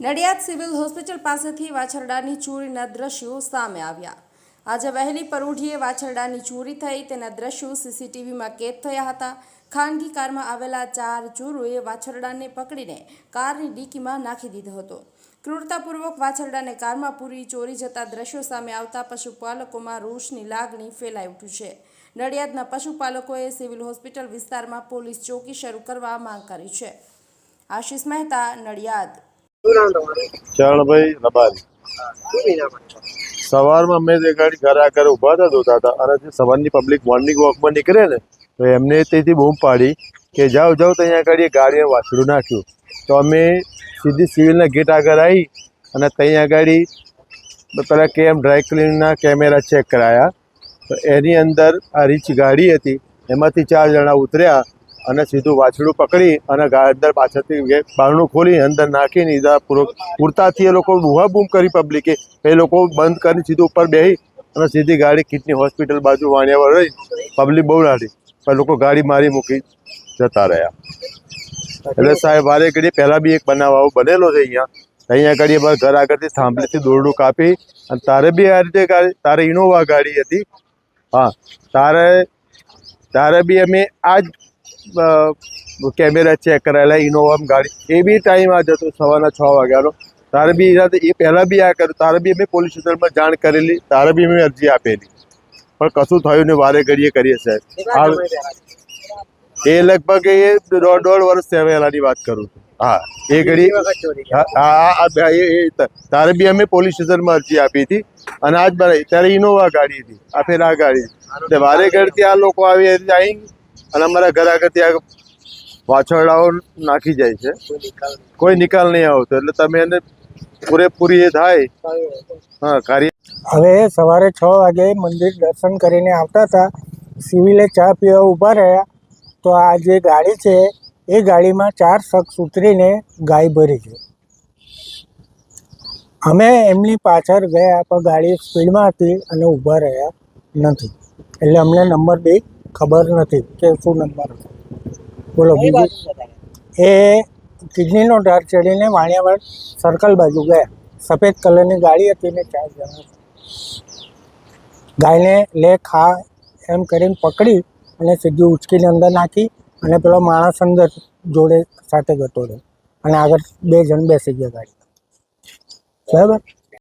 Nadiad civil hospital પાસેથી વાછરડાની ચોરીના દ્રશ્યો સામે આવ્યા. આજે વહેલી પરોઢીએ વાછરડાની ચોરી થઈ, તેના દ્રશ્યો સીસીટીવીમાં કેદ થયા હતા. ખાનગી કારમાં આવેલા ચાર ચોરોએ વાછરડાને પકડીને કારની ડીકીમાં નાખી દીધો હતો. ક્રૂરતાપૂર્વક વાછરડાને કારમાં પૂરી ચોરી જતા દ્રશ્યો સામે આવતા પશુપાલકોમાં રોષની લાગણી ફેલાઈ ઉઠી છે. નડિયાદના પશુપાલકોએ સિવિલ હોસ્પિટલ વિસ્તારમાં પોલીસ ચોકી શરૂ કરવા માંગ કરી છે. આશિષ મહેતા, નડિયાદ. ચરણભાઈ રબારી. સવારમાં અમે તે ગાડી ઘરે આગળ ઊભા હતા ધોતા હતા, અને જે સવારની પબ્લિક મોર્નિંગ વોકમાં નીકળે ને, તો એમને તેથી બૂમ પાડી કે જાઓ જાઓ, તો અહીંયા આગળ ગાડીએ વાછડું નાખ્યું. તો અમે સીધી સિવિલના ગેટ આગળ આવી અને ત્યાં આગળ પેલા કેમ ડ્રાય ક્લીનના કેમેરા ચેક કરાયા. તો એની અંદર આ રીચ ગાડી હતી, એમાંથી ચાર જણા ઉતર્યા અને સીધું વાછડું પકડી અને અંદર પાછળથી બારણું ખોલી અંદર નાખીને ઈજા પૂરતાથી એ લોકો બુહા બૂમ કરી પબ્લિકે એ. લોકો બંધ કરી સીધું ઉપર બેસી અને સીધી ગાડી કિડની હોસ્પિટલ બાજુ વાણિયાવર રહી. પબ્લિક બહુ રાડી પણ લોકો ગાડી મારી મૂકી જતા રહ્યા. એટલે સાહેબ વારે ઘડી પહેલાં બી એક બનાવ આવો બનેલો છે અહીંયા. અહીંયા ગાડી અમારા ઘર આગળથી થાંભલેથી દોરડું કાપી અને તારે બી આ રીતે ગાડી તારે ઇનોવા ગાડી હતી. હા, તારે તારે બી અમે આ જ કેમેરા ચેક કરાયેલા ઇનોવામાં ગાડી. એ બી ટાઈમ આ જતો સવારના છ વાગ્યાનો. તારે બી એ પહેલાં બી આ કર્યું તારે બી અમે પોલીસ સ્ટેશનમાં જાણ કરેલી તારે બી અમે અરજી આપેલી. પણ કશું થયું ને વારે ઘડીએ કરીએ સાહેબ. એ લગભગ એ દોઢ દોઢ વર્ષ પહેલાની વાત કરું છું. હા એ ઘડી? હા તારે બી અમે પોલીસ સ્ટેશનમાં અરજી આપી હતી. અને આજ બરાબર ત્યારે ઇનોવા ગાડી હતી. આ ફેર આ ગાડી વારે ઘડતી આ લોકો આવી આવી અને અમારા ઘર આગળ ત્યાં વાછરડાઓ નાખી જાય છે. કોઈ નિકાલ નહીં. આવતો એટલે તમે એને પૂરેપૂરી એ થાય. હા કાર્ય હવે સવારે છ વાગે મંદિર દર્શન કરીને આવતા હતા. સિવિલે ચા પીવા ઊભા રહ્યા. તો આ જે ગાડી છે એ ગાડીમાં ચાર શખ્સ ઉતરીને ગાય ભરી છે. અમે એમની પાછળ ગયા પણ ગાડી સ્પીડમાં હતી અને ઊભા રહ્યા નથી. એટલે અમને નંબર બી ખબર નથી. કે શું નંબર બોલો બીજું? એ કિડનીનો ઢાર ચડીને વાણિયાવાડ સર્કલ બાજુ ગયા. સફેદ કલરની ગાડી હતી ને ચાર જણા. ગાયને લે ખા એમ કરીને પકડી અને સીધી ઉચકીને અંદર નાખી અને પેલો માણસ અંદર જોડે સાથે ગતો રહ્યો. અને આગળ બે જણ બેસી ગયા ગાડી બરાબર?